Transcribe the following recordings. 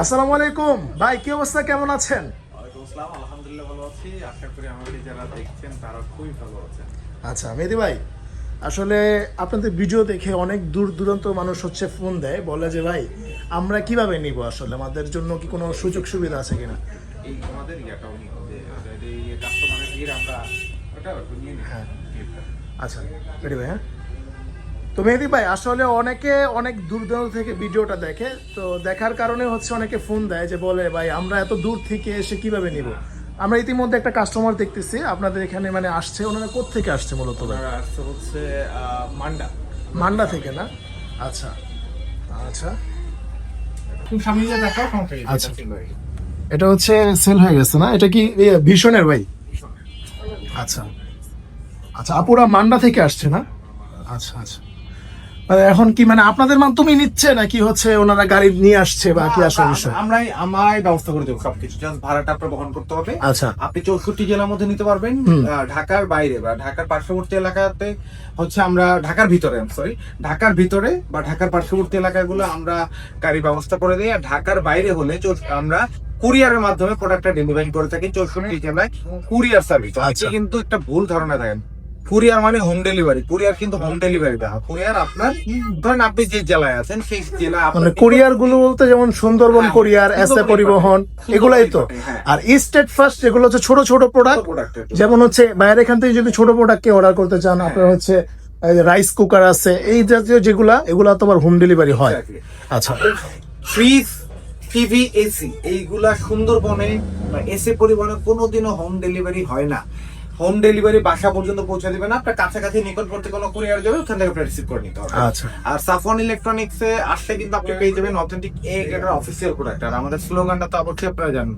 আসসালামু আলাইকুম। ভাই কি অবস্থা? কেমন আছেন? আলহামদুলিল্লাহ ভালো আছি। আশা করি আমাকে যারা দেখছেন তারা খুবই ভালো আছেন। আচ্ছা মেহেদি ভাই আসলে আপনাদের ভিডিও দেখে অনেক দূর দূরান্ত মানুষ হচ্ছে ফোন দেয় বলে যে ভাই আমরা কীভাবে নিব আসলে? আমাদের জন্য কি কোনো সুযোগ সুবিধা আছে কিনা? এই আমাদের ইয়াটাও নিয়ে যে এই কাস্টমারের ভিড় আমরা ওটা নিয়ে নিই হ্যাঁ। আচ্ছা রেডি ভাই হ্যাঁ? তো মেহেদি ভাই আসলে অনেকে অনেক দূর দূর থেকে ভিডিওটা দেখে তো দেখার কারণে হচ্ছে অনেকে ফোন দেয় যে বলে ভাই আমরা এত দূর থেকে এসে কীভাবে নিব? আমরা ইতিমধ্যে একটা কাস্টমার দেখতেছি আপনাদের এখানে মানে আসছে ওনারা কোথেকে আসছে মূলত ভাই? আসছে হচ্ছে মান্ডা। মান্ডা থেকে না? আচ্ছা আচ্ছা। খুব সামনে যে দেখাও আচ্ছা। এটা হচ্ছে সেল হয়ে গেছে না? এটা কি এ, ভীষণের ভাই? আচ্ছা। আচ্ছা আপুরা মান্ডা থেকে আসছে না? আচ্ছা আচ্ছা। মানে এখন কি মানে আপনাদের মাধ্যমে নিচ্ছে নাকি হচ্ছে ওনারা গাড়ি নিয়ে আসছে বা কি আসলে বিষয়? আমরাই আমরাই ব্যবস্থা করে দেবো সবকিছু। জাস্ট ভাড়াটা আপনার বহন করতে হবে। আচ্ছা। আপনি চৌষট্টি জেলার মধ্যে নিতে পারবেন ঢাকার বাইরে বা ঢাকার পার্শ্ববর্তী এলাকাতে হচ্ছে আমরা ঢাকার ভিতরে সরি ঢাকার ভিতরে বা ঢাকার পার্শ্ববর্তী এলাকাগুলো আমরা গাড়ি ব্যবস্থা করে দিই। আর ঢাকার বাইরে হলে আমরা কুরিয়ারের মাধ্যমে প্রোডাক্টটা ডেলিভারি করে থাকি। চৌষট্টি জেলায় কুরিয়ার সার্ভিস আচ্ছা। কিন্তু একটা ভুল ধারণা দেখেন। কুরিয়ার মানে হোম ডেলিভারি কুরিয়ার কিন্তু হোম ডেলিভারি দেওয়া। কুরিয়ার আপনার ধরেন আপনি যে জেলায় আছেন সেই জেলা মানে কোরিয়ারগুলো বলতে যেমন সুন্দরবন হ্যাঁ, কোরিয়ার এসে সুন্দরবন পরিবহন এগুলাই তো। হ্যাঁ। আর স্টেট ফার্স্ট যেগুলো হচ্ছে ছোট ছোট প্রোডাক্ট প্রোডাক্ট যেমন হচ্ছে বাইরে এখান থেকে যদি ছোট প্রোডাক্ট কে অর্ডার করতে চান আপনার হচ্ছে রাইস কুকার আছে এই জাতীয় যেগুলা এগুলা তোমার হোম ডেলিভারি হয়। আচ্ছা। ফ্রিজ টিভি এসি এইগুলা সুন্দরবনে বা এসি পরিবহনে কোনোদিনও হোম ডেলিভারি হয় না। হোম ডেলিভারি বাসা পর্যন্ত পৌঁছে দিবে না। আপনার কাছাকাছি নিকটবর্তী কোনো কুরিয়ার যাবে ওখান থেকে আপনার রিসিভ করে নিতে হবে। আচ্ছা। আর সাফন ইলেকট্রনিক্স এ আসলে কিন্তু আপনি পেয়ে যাবেন অথেন্টিক এ গ্রেডের অফিসিয়াল প্রোডাক্ট আর আমাদের স্লোগানটা তো অবশ্যই আপনারা জানেন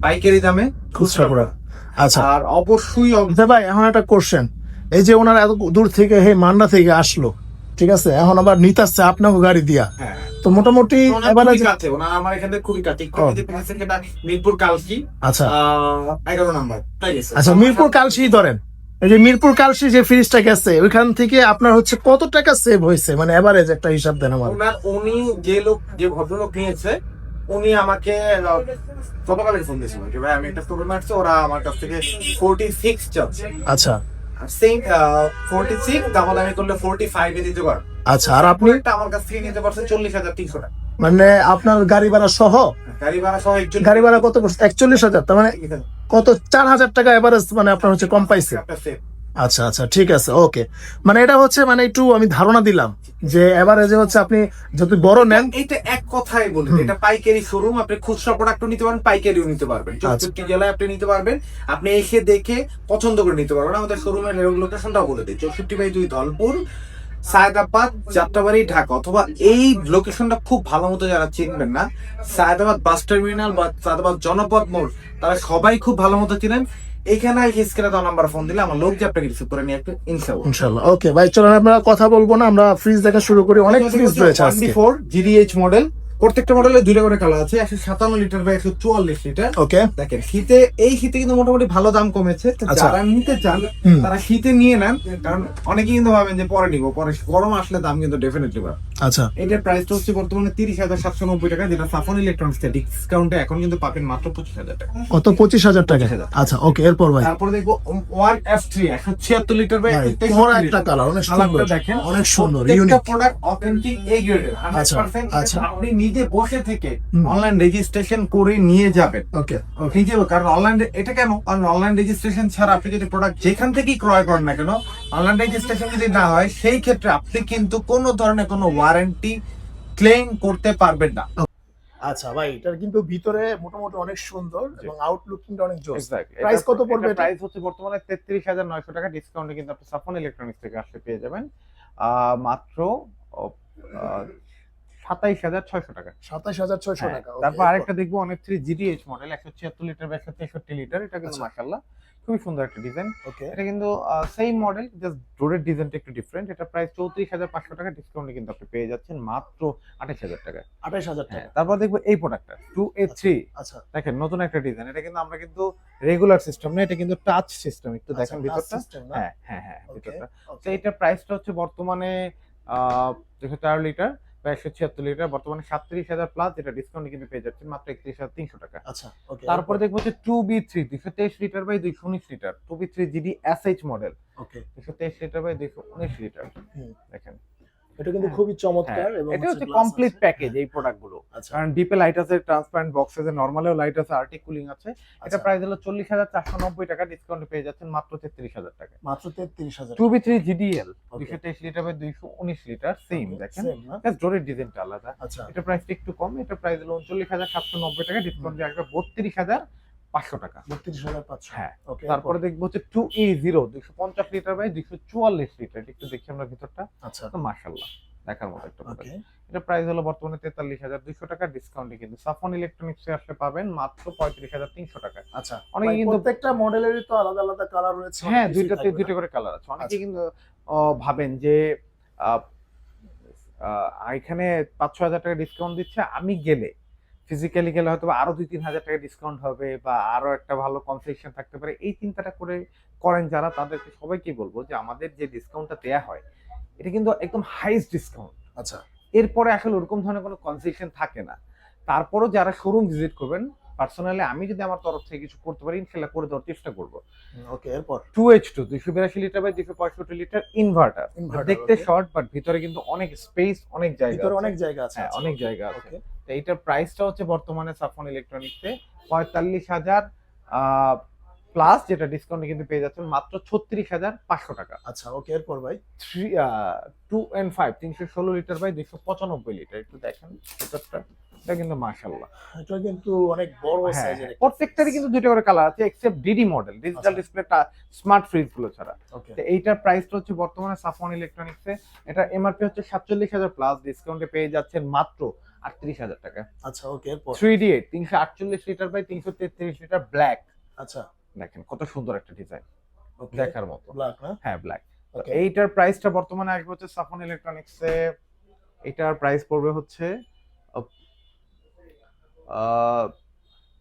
পাইকারি দামে খুচরা। প্রোডাক্ট আচ্ছা। আর অবশ্যই অব- আচ্ছা ভাই এখন একটা কোশ্চেন এই যে ওনারা এত দূর থেকে হে মান্ডা থেকে আসলো ঠিক আছে? এখন আবার নিতে আসছে আপনাকে গাড়ি দিয়া। হ্যাঁ। মোটামুটি এবারে কাছে ওনার আমার এখান খুবই কাছে। যদি পেয়েছেন সেটা মিরপুর কালকি আচ্ছা। আহ, এগারো নাম্বার। তাই গেছে। আচ্ছা মিরপুর কালসি ধরেন। এই যে মিরপুর কালসি যে ফ্রিজটা গেছে ওইখান থেকে আপনার হচ্ছে কত টাকা সেভ হয়েছে? মানে এভারেজ একটা হিসাব দেন আমার। ওনার উনি যে লোক যে ভদ্রলোক নিয়েছে উনি আমাকে গতকালে ফোন দিয়েছিল যে ভাই আমি একটা স্টোরি মারছি ওরা আমার কাছ থেকে ফোরটি সিক্স চাচ্ছে। আচ্ছা। সেম ফোরটি সিক্স দামাদামি করলে ফোরটি ফাইভ এ দিতে পারো আচ্ছা আর আপনি? আমার কাছ থেকে নিতে পারছে চল্লিশ হাজার তিনশো টাকা। মানে আপনার গাড়ি ভাড়া সহ? গাড়ি ভাড়া সহ গাড়ি ভাড়া কত পড়ছে? একচল্লিশ হাজার তার মানে কত? চার হাজার টাকা এভারেজ মানে আপনার হচ্ছে কম পাইছে। আচ্ছা আচ্ছা ঠিক আছে ওকে মানে এটা হচ্ছে মানে একটু আমি ধারণা দিলাম যে এভারেজে হচ্ছে আপনি যদি বড় নেন এটা এক কথাই বলি এটা পাইকারি শোরুম আপনি খুচরা প্রোডাক্টও নিতে পারেন পাইকারিও নিতে পারবেন। আচ্ছা। চৌষট্টি জেলায় আপনি নিতে পারবেন আপনি এসে দেখে পছন্দ করে নিতে পারবেন। আমাদের শোরুমের লোকেশনটাও বলে দিই চৌষট্টি বাই দুই ধলপুর সায়দাবাদ যাত্রাবাড়ি ঢাকা। অথবা এই লোকেশনটা খুব ভালো মতো যারা চিনবেন না সায়দাবাদ বাস টার্মিনাল বা সায়দাবাদ জনপদ মোড় তারা সবাই খুব ভালো মতো চিনেন। এখানে স্ক্রিনে দেওয়া নাম্বার ফোন দিলে আমার লোক যে আপনাকে রিসিভ করে নিয়ে একটু ইনশাআল্লাহ। ইনশাল্লাহ ওকে ভাই চলেন আমরা কথা বলব না আমরা ফ্রিজ দেখা শুরু করি। অনেক ফ্রিজ রয়েছে আজকে। ফোর জিডিএইচ মডেল প্রত্যেকটা মডেলে দুইটা করে কালার আছে একশো সাতান্ন লিটার বা একশো চুয়াল্লিশ লিটার ওকে দেখেন শীতে এই শীতে কিন্তু মোটামুটি ভালো দাম কমেছে। আচ্ছা। যারা নিতে চান তারা শীতে নিয়ে নেন কারণ অনেকেই কিন্তু ভাবেন যে পরে নিবো পরে গরম আসলে দাম কিন্তু ডেফিনেটলি বাড়বে। আচ্ছা। এটার প্রাইসটা হচ্ছে বর্তমানে তিরিশ হাজার সাতশো নব্বই টাকা যেটা সাফন ইলেকট্রনিক্স ডিসকাউন্টে এখন কিন্তু পাবেন মাত্র পঁচিশ হাজার টাকা। কত? পঁচিশ হাজার টাকা? আচ্ছা ওকে এরপর ভাই। তারপরে দেখব ওয়ান এফ থ্রি একশো ছিয়াত্তর লিটার বা ভাই, 63 বড় লিটার। একটা কালার অনেক সুন্দর। দেখেন অনেক সুন্দর ইউনিক প্রোডাক্ট অথেন্টিক এ গ্রেডের 100% আচ্ছা। আপনি নিজে বসে থেকে অনলাইন রেজিস্ট্রেশন করে নিয়ে যাবেন। ওকে। নিজে কারণ অনলাইন এটা কেন? কারণ অনলাইন রেজিস্ট্রেশন ছাড়া আপনি যদি প্রোডাক্ট যেখান থেকেই ক্রয় করেন না কেন অনলাইন রেজিস্ট্রেশন যদি না হয় সেই ক্ষেত্রে আপনি কিন্তু কোনো ধরনের কোনো ওয়ারেন্টি ক্লেম করতে পারবেন না। আচ্ছা ভাই এটার কিন্তু ভিতরে মোটামুটি অনেক সুন্দর এবং আউটলুকিংটা অনেক জোস। Price কত পড়বে প্রাইস হচ্ছে বর্তমানে তেত্রিশ হাজার নয়শো টাকা ডিসকাউন্টে কিন্তু আপনি সাফন ইলেকট্রনিক্স থেকে আসলে পেয়ে যাবেন। আহ, মাত্র সাতাইশ হাজার ছয়শো টাকা। সাতাশ হাজার ছয়শো হ্যাঁ, টাকা তারপর। আরেকটা দেখব অনেক থ্রি জিডিএইচ মডেল একশো ছিয়াত্তর লিটার বা একশো তেষট্টি লিটার এটা কিন্তু আচ্ছা। মাসাল্লাহ খুবই সুন্দর একটা ডিজাইন ওকে এটা কিন্তু সেম মডেল জাস্ট ডোরের ডিজাইনটা একটু ডিফারেন্ট এটা প্রায় চৌত্রিশ হাজার পাঁচশো টাকা ডিসকাউন্টে কিন্তু আপনি পেয়ে যাচ্ছেন মাত্র আঠাশ হাজার টাকা আঠাশ হাজার হ্যাঁ টাকা। তারপর দেখব এই প্রোডাক্টটা টু এ থ্রি আচ্ছা দেখেন নতুন একটা ডিজাইন এটা কিন্তু আমরা কিন্তু রেগুলার সিস্টেম না এটা কিন্তু টাচ সিস্টেম একটু দেখেন আচ্ছা, ভিতরটা। touch system না? হ্যাঁ হ্যাঁ হ্যাঁ ভিতরটা। তো. এটার প্রাইসটা হচ্ছে বর্তমানে আহ দেখো চার লিটার বা একশো ছিয়াত্তর লিটার বর্তমানে সাতত্রিশ হাজার প্লাস যেটা ডিসকাউন্টে কিন্তু পেয়ে যাচ্ছেন মাত্র একত্রিশ হাজার তিনশো টাকা। আচ্ছা তারপরে দেখব হচ্ছে টু বি থ্রি দুইশো তেইশ লিটার বাই দুইশো উনিশ litre two B three GD S H model okay দুইশো তেইশ লিটার বাই দুইশো উনিশ লিটার। দেখেন। এটা কিন্তু হ্যাঁ। খুবই হ্যাঁ চমৎকার এবং এটা হচ্ছে কমপ্লিট প্যাকেজ এই প্রোডাক্টগুলো আচ্ছা। কারণ ডিপে লাইট আছে ট্রান্সপারেন্ট বক্স আছে নর্মালেও লাইট আছে আর্টিক কুলিং আছে। এটা আচ্ছা, প্রাইস হলো চল্লিশ হাজার চারশো নব্বই টাকা ডিসকাউন্ট পেয়ে যাচ্ছেন মাত্র তেত্রিশ হাজার টাকা। মাত্র তেত্রিশ হাজার টু বি থ্রি জিডিএল. দুইশো তেইশ লিটার বাই দুইশো উনিশ লিটার সেম দেখেন? ডোরের ডিজাইনটা আলাদা। আচ্ছা। এটা প্রাইসটা একটু কম এটা প্রাইস হলো উনচল্লিশ হাজার সাতশো নব্বই টাকা ডিসকাউন্ট দিয়ে আসবে বত্রিশ হাজার পাঁচশো টাকা। বত্রিশ হাজার পাঁচশো। হ্যাঁ। তারপরে দেখব হচ্ছে টু ই জিরো দুইশো পঞ্চাশ লিটার বাই দুইশো চুয়াল্লিশ লিটার একটু দেখি আমরা ভিতরটা। আচ্ছা। মার্শাল্লাহ দেখার মতো একটা। এটা প্রাইস হলো বর্তমানে তেতাল্লিশ হাজার দুইশো টাকা ডিসকাউন্টে কিন্তু সাফন ইলেকট্রনিক্স আসলে পাবেন মাত্র পঁয়ত্রিশ হাজার তিনশো টাকা। আচ্ছা অনেকে কিন্তু- প্রত্যেকটা মডেলেরই তো আলাদা আলাদা কালার রয়েছে হ্যাঁ দুইটাতে দুইটা? করে কালার আছে। অনেকে আচ্ছা। কিন্তু ভাবেন যে এখানে পাঁচ ছ হাজার টাকা ডিসকাউন্ট দিচ্ছে আমি গেলে ফিজিক্যালি গেলে হয়তো আরও দুই তিন হাজার টাকা ডিসকাউন্ট হবে বা আরও একটা ভালো কনসেশন থাকতে পারে। এই চিন্তাটা করে করেন যারা তাদেরকে সবাইকে বলব যে আমাদের যে ডিসকাউন্টটা দেয়া হয় এটা কিন্তু একদম হাইস্ট ডিসকাউন্ট আচ্ছা। এরপরে আসলে ওরকম ধরনের কোনো কনসেশন থাকে না। তারপরও যারা শোরুম ভিজিট করবেন পার্সোনালি আমি যদি আমার তরফ থেকে কিছু করতে পারি ইনশাল্লাহ করে দেওয়ার চেষ্টা করব। ওকে এরপর? টু এইচ টু দুইশো বিরাশি লিটার বাই দুইশো পঁয়ষট্টি লিটার ইনভার্টার দেখতে শর্ট বাট ভিতরে কিন্তু অনেক স্পেস অনেক জায়গা ভিতরে অনেক জায়গা আছে হ্যাঁ আচ্ছা, অনেক জায়গা আছে। okay, তো এইটার প্রাইসটা হচ্ছে বর্তমানে সাফন ইলেকট্রনিক্সে পঁয়তাল্লিশ হাজার প্লাস যেটা ডিসকাউন্টে কিন্তু পেয়ে যাচ্ছেন মাত্র ছত্রিশ হাজার পাঁচশো টাকা। আচ্ছা ওকে এরপর ভাই? থ্রি টু অ্যান্ড ফাইভ তিনশো ষোলো লিটার বাই দুইশো পঁচানব্বই লিটার একটু দেখেন ভিতরটা এটা কিন্তু মাশাল্লাহ এটা কিন্তু অনেক বড় হ্যাঁ সাইজের প্রত্যেকটারই কিন্তু দুইটা করে কালার আছে এক্সেপ্ট ডিডি মডেল ডিজিটাল। ডিসপ্লেটা স্মার্ট ফ্রিজগুলো ছাড়া। তো এইটার প্রাইসটা হচ্ছে বর্তমানে সাফন ইলেকট্রনিক্সে এটা এমআরপি হচ্ছে সাতচল্লিশ হাজার প্লাস ডিসকাউন্টে পেয়ে যাচ্ছেন মাত্র আটত্রিশ হাজার টাকা। আচ্ছা ওকে এরপর? থ্রি ডি এইট তিনশো আটচল্লিশ লিটার বাই তিনশো তেত্রিশ লিটার ব্ল্যাক আচ্ছা। দেখেন কত সুন্দর একটা ডিজাইন দেখার মতো। ব্ল্যাক না? হ্যাঁ ব্ল্যাক এইটার প্রাইসটা বর্তমানে আসবে হচ্ছে সাফন ইলেকট্রনিক্সে এটার প্রাইস পড়বে হচ্ছে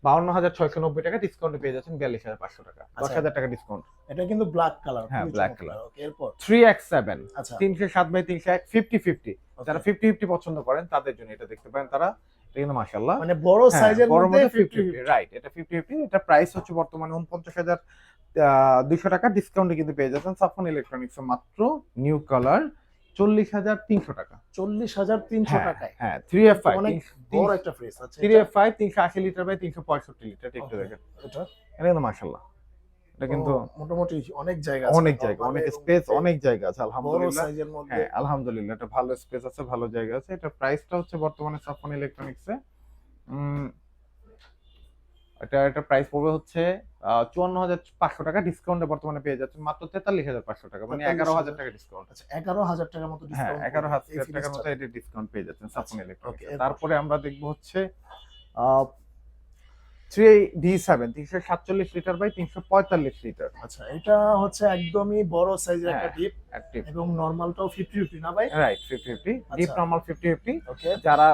বাউন্ন হাজার ছয়শো নব্বই টাকা ডিসকাউন্টে পেয়ে যাচ্ছেন বিয়াল্লিশ হাজার পাঁচশো টাকা। দশ আচ্ছা। হাজার টাকা ডিসকাউন্ট এটা কিন্তু ব্ল্যাক কালার হ্যাঁ, color। ওকে এরপর? থ্রি এক্স সেভেন তিনশো সাত বাই তিনশো এক ফিফটি ফিফটি যারা ফিফটি ফিফটি পছন্দ করেন তাদের জন্য এটা দেখতে পারেন তারা। এটা কিন্তু মাসাল্লাহ মানে বড় সাইজের মধ্যে 50 রাইট এটা ফিফটি ফিফটি এটা প্রাইস হচ্ছে বর্তমানে উনপঞ্চাশ হাজার দুইশো টাকা। ডিসকাউন্টে কিন্তু পেয়ে যাচ্ছেন সাফন ইলেকট্রনিক্স মাত্র নিউ কালার চল্লিশ হাজার তিনশো টাকা। চল্লিশ হাজার তিনশো টাকায়? হ্যাঁ থ্রি এফ ফাইভ অনেক বড় একটা ফ্রিজ থ্রি এফ ফাইভ তিনশো আশি লিটার বাই তিনশো পঁয়ষট্টি লিটার একটু দেখেন। এটা? কিন্তু মাসাল্লাহ এটা কিন্তু মোটামুটি অনেক জায়গা অনেক জায়গা অনেক স্পেস অনেক জায়গা আছে আলহামদুলিল্লাহ। মধ্যে। হ্যাঁ আলহামদুলিল্লাহ এটা ভালো স্পেস আছে ভালো জায়গা আছে। এটা প্রাইসটা হচ্ছে বর্তমানে সাফন ইলেকট্রনিক্সে এটা একটা প্রাইস পড়বে হচ্ছে চুয়ান্ন হাজার পাঁচশো টাকা ডিসকাউন্টে বর্তমানে পেয়ে যাচ্ছেন মাত্র তেতাল্লিশ হাজার পাঁচশো টাকা মানে এগারো হাজার টাকা ডিসকাউন্ট আছে। এগারো হাজার টাকার মতো হ্যাঁ এগারো হাজার টাকার মতো। এটা ডিসকাউন্ট পেয়ে যাচ্ছেন সাফন আচ্ছা, ইলেকট্রনিক্স তারপরে আমরা দেখব হচ্ছে থ্রি ডি সেভেন তিনশো সাতচল্লিশ লিটার বাই তিনশো পঁয়তাল্লিশ লিটার। আচ্ছা এটা হচ্ছে একদমই বড় সাইজের একটা হ্যাঁ। ডিপ অ্যাক্টিভ এবং নর্মালটাও ফিফটি ফিফটি না ভাই? Right fifty fifty deep. Normal fifty fifty okay যারা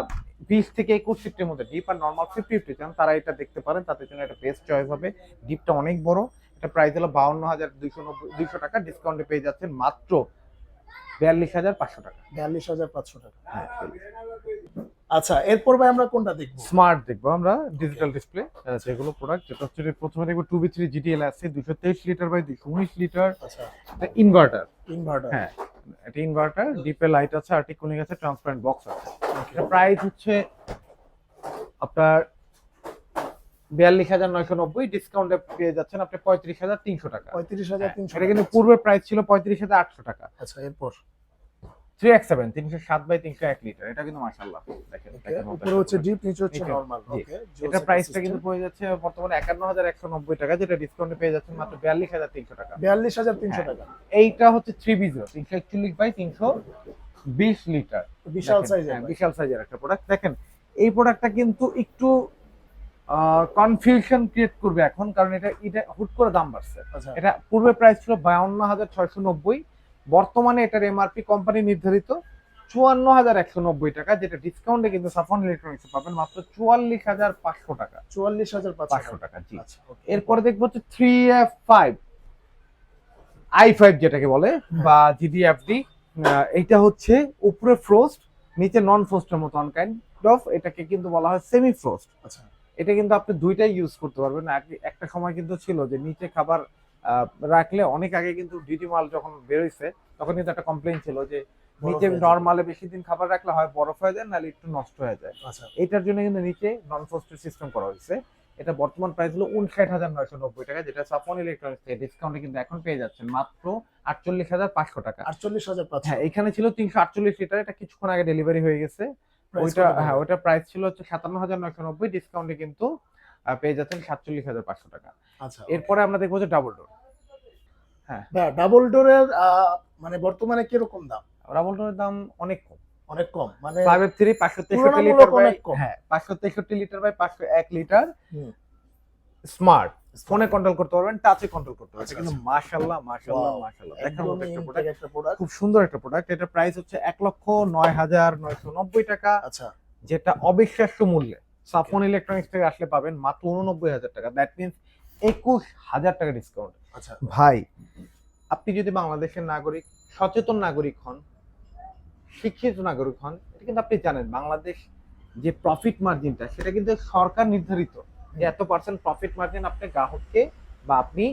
বিশ থেকে একুশ সিফটের মধ্যে ডিপ আর নর্মাল ফিফটি ফিফটি চান তারা এটা দেখতে পারেন তাদের জন্য একটা বেস্ট চয়েস হবে। ডিপটা অনেক বড়। এটা প্রাইস হলো বাউন্ন হাজার দুইশো নব্বই দুইশো টাকা ডিসকাউন্টে পেয়ে যাচ্ছেন মাত্র বিয়াল্লিশ হাজার পাঁচশো টাকা। বিয়াল্লিশ হাজার পাঁচশো টাকা। হ্যাঁ আচ্ছা এরপর ভাই আমরা কোনটা দেখব? স্মার্ট দেখব আমরা ডিজিটাল ডিসপ্লে যেগুলো প্রোডাক্ট যেটা হচ্ছে প্রথমে দেখব টু বি থ্রি জিটিএল আছে দুশো তেইশ লিটার বাই দুশো উনিশ লিটার আচ্ছা। ইনভার্টার ইনভার্টার হ্যাঁ এটা ইনভার্টার ডিপে লাইট আছে আর্টিক কুলিং আছে ট্রান্সপারেন্ট বক্স আছে। এটা প্রাইস হচ্ছে আপনার বিয়াল্লিশ হাজার নয়শো নব্বই ডিসকাউন্টে পেয়ে যাচ্ছেন আপনি পঁয়ত্রিশ হাজার তিনশো টাকা। পঁয়ত্রিশ হাজার হ্যাঁ, তিনশো এটা কিন্তু পূর্বে প্রাইস ছিল পঁয়ত্রিশ হাজার আটশো টাকা। আচ্ছা এরপর? থ্রি এক্স সেভেন তিনশো সাত বাই তিনশো এক লিটার এটা কিন্তু দেখেন উপরে হচ্ছে একটা ডিপ নিচে হচ্ছে নরমাল জি। ওকে এটা প্রাইসটা কিন্তু পড়ে যাচ্ছে বর্তমানে একান্ন হাজার একশো নব্বই টাকা যেটা ডিসকাউন্টে পেয়ে যাচ্ছেন মাত্র টাকা। বিয়াল্লিশ হাজার তিনশো হ্যাঁ। টাকা। এইটা হচ্ছে থ্রি বি জিরো তিনশো একচল্লিশ বাই তিনশো বিশ লিটার বিশাল সাইজের হ্যাঁ, বিশাল সাইজের একটা প্রোডাক্ট দেখেন এই প্রোডাক্টটা কিন্তু একটু কনফিউশন ক্রিয়েট করবে এখন কারণ এটা এটা হুট করে দাম বাড়ছে। আচ্ছা। এটা পূর্বে প্রাইস ছিল বাউন্ন হাজার ছয়শো নব্বই বর্তমানে এটার এমআরপি কোম্পানি নির্ধারিত চুয়ান্ন হাজার একশো নব্বই টাকা যেটা ডিসকাউন্টে কিন্তু সাফন ইলেকট্রনিক্স পাবেন মাত্র চুয়াল্লিশ হাজার পাঁচশো টাকা। চুয়াল্লিশ হাজার পাঁচশো টাকা জি। আচ্ছা এরপরে দেখব হচ্ছে three F five I five যেটাকে বলে বা জিডি জিডিএফডি এইটা হচ্ছে উপরে ফ্রোস্ট নিচে নন ফ্রোস্টের মতো কাইন্ড অফ এটাকে কিন্তু বলা হয় সেমি ফ্রোস্ট আচ্ছা। এটা কিন্তু আপনি দুইটাই ইউজ করতে পারবেন। একটা সময় কিন্তু ছিল যে নিচে খাবার রাখলে অনেক আগে কিন্তু ডিটি মাল যখন বেরোইছে তখন কিন্তু একটা কমপ্লেন ছিল যে নিচে নর্মালে বেশি দিন খাবার রাখলে হয় বরফ হয়ে যায় নাহলে একটু নষ্ট হয়ে যায়। আচ্ছা। এটার জন্য কিন্তু নিচে নন ফ্রোস্টেড সিস্টেম করা হয়েছে। এটা বর্তমান প্রাইস হলো উনষাট হাজার নয়শো নব্বই টাকা যেটা সাফন ইলেকট্রনিক্স থেকে ডিসকাউন্টে কিন্তু এখন পেয়ে যাচ্ছেন মাত্র আটচল্লিশ হাজার পাঁচশো টাকা। আটচল্লিশ হাজার হ্যাঁ এখানে ছিল তিনশো আটচল্লিশ লিটার এটা কিছুক্ষণ আগে ডেলিভারি হয়ে গেছে। ওইটা হ্যাঁ ওইটা প্রাইস ছিল হচ্ছে সাতান্ন হাজার নয়শো নব্বই ডিসকাউন্টে কিন্তু পেয়ে যাচ্ছেন সাতচল্লিশ হাজার পাঁচশো টাকা। আচ্ছা। এরপরে আমরা দেখব যে ডাবল ডোর ডাবল ডোরের মানে বর্তমানে কীরকম দাম? ডাবল ডোরের দাম অনেক কম। অনেক কম মানে ফাইভ থ্রি পাঁচশো তেষট্টি লিটার অনেক কম। হ্যাঁ পাঁচশো তেষট্টি লিটার বাই পাঁচশো এক লিটার স্মার্ট ফোনে কন্ট্রোল করতে পারবেন টাচে কন্ট্রোল করতে পারবেন। আচ্ছা, কিন্তু আচ্ছা। দেখার মতো একটা প্রোডাক্ট একটা প্রোডাক্ট খুব সুন্দর একটা প্রোডাক্ট এটা প্রাইস হচ্ছে এক লক্ষ নয় হাজার নয়শো নব্বই টাকা। আচ্ছা। যেটা অবিশ্বাস্য মূল্যে। সাফন ইলেকট্রনিক্স থেকে আসলে পাবেন মাত্র উননব্বই হাজার টাকা। দ্যাট মিনস একুশ হাজার টাকা ডিসকাউন্ট আচ্ছা। ভাই আপনি যদি বাংলাদেশের নাগরিক সচেতন নাগরিক হন শিক্ষিত নাগরিক হন এটা কিন্তু আপনি জানেন বাংলাদেশ যে প্রফিট মার্জিনটা সেটা কিন্তু সরকার নির্ধারিত। যে এত পার্সেন্ট প্রফিট মার্জিন আপনি গ্রাহককে বা আপনি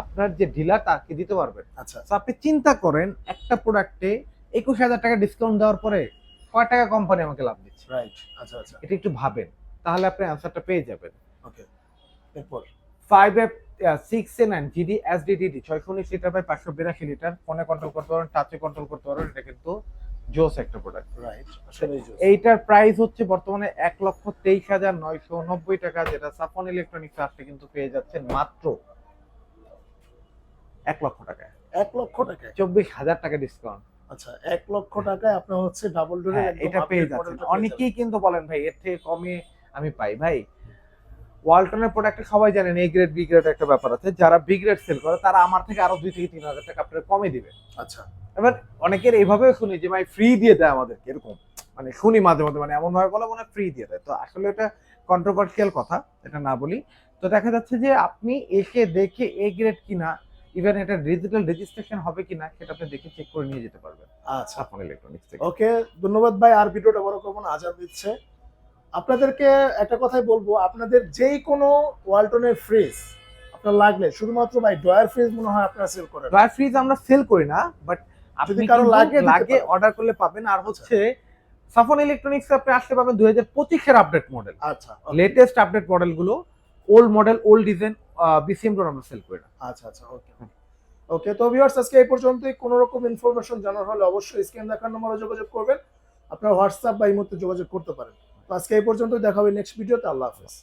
আপনার যে ডিলার তাকে দিতে পারবেন। আচ্ছা। তো আপনি চিন্তা করেন একটা প্রোডাক্টে একুশ হাজার টাকা ডিসকাউন্ট দেওয়ার পরে কয় টাকা কোম্পানি আমাকে লাভ দিচ্ছে? রাইট আচ্ছা আচ্ছা। এটা একটু ভাবেন তাহলে আপনি অ্যান্সারটা পেয়ে যাবেন। ওকে এরপর? Five F six A nine GD S DD ছয়শো উনিশ লিটার বাই পাঁচশো বিরাশি লিটার ফোনে কন্ট্রোল করতে পারবেন টাচে কন্ট্রোল করতে পারবেন এটা কিন্তু জোস একটা প্রোডাক্ট রাইট এইটার প্রাইস হচ্ছে বর্তমানে এক লক্ষ তেইশ হাজার নয়শো নব্বই টাকা যেটা সাফন ইলেকট্রনিক্স আসলে কিন্তু পেয়ে যাচ্ছেন মাত্র এক লক্ষ টাকায়। এক লক্ষ টাকায়? চব্বিশ হাজার টাকা ডিসকাউন্ট আচ্ছা এক লক্ষ টাকায় আপনার হচ্ছে ডাবল ডোরের হ্যাঁ, এটা পেয়ে যাচ্ছেন। অনেকেই কিন্তু বলেন ভাই এর থেকে কমে আমি পাই। ভাই ওয়ালটনের প্রোডাক্টে সবাই জানেন এ গ্রেড বি গ্রেড একটা ব্যাপার আছে। যারা বি গ্রেড সেল করে তারা আমার থেকে আরও দুই থেকে তিন হাজার টাকা আপনার কমে দিবে আচ্ছা। এবার অনেকের এইভাবেও শুনি যে ভাই ফ্রি দিয়ে দেয় আমাদেরকে এরকম। মানে শুনি মাঝে মাঝে মানে এমন ভাবে বলে মনে ফ্রি দিয়ে দেয়। তো আসলে এটা কন্ট্রোভার্সিয়াল কথা এটা না বলি। তো দেখা যাচ্ছে যে আপনি এসে দেখে এ গ্রেড কিনা ইভেন এটা ডিজিটাল রেজিস্ট্রেশন হবে কিনা সেটা আপনি দেখে চেক করে নিয়ে যেতে পারবেন। আচ্ছা। আপন ইলেকট্রনিক্স থেকে। ওকে ধন্যবাদ ভাই। আর ভিডিওটা বড় করব না আজাদ দিচ্ছে। আপনাদেরকে একটা কথাই বলব আপনাদের যেই কোনো ওয়ালটনের ফ্রিজ আপনার লাগলে শুধুমাত্র ভাই ডয়ার ফ্রিজ মনে হয় আপনারা সেল করেন। ড্রাই ফ্রিজ আমরা সেল করি না বাট আপনি কারও লাগে লাগে। অর্ডার করলে পাবেন। আর হচ্ছে সাফন ইলেকট্রনিক্স আপনি আসতে পাবেন দুই হাজার পঁচিশের আপডেট মডেল আচ্ছা লেটেস্ট আপডেট মডেলগুলো old model old design BCM door আমরা সেল করি না। আচ্ছা আচ্ছা ওকে ওকে তো ভিউয়ার্স আজকে এই পর্যন্তই। কোনো রকম ইনফরমেশন জানার হলে অবশ্যই স্ক্রিন দেখার নম্বরে যোগাযোগ করবেন। আপনার হোয়াটসঅ্যাপ বা এই মুহূর্তে যোগাযোগ করতে পারেন। আজকে এই পর্যন্ত দেখা হবে নেক্সট ভিডিওতে আল্লাহ হাফেজ।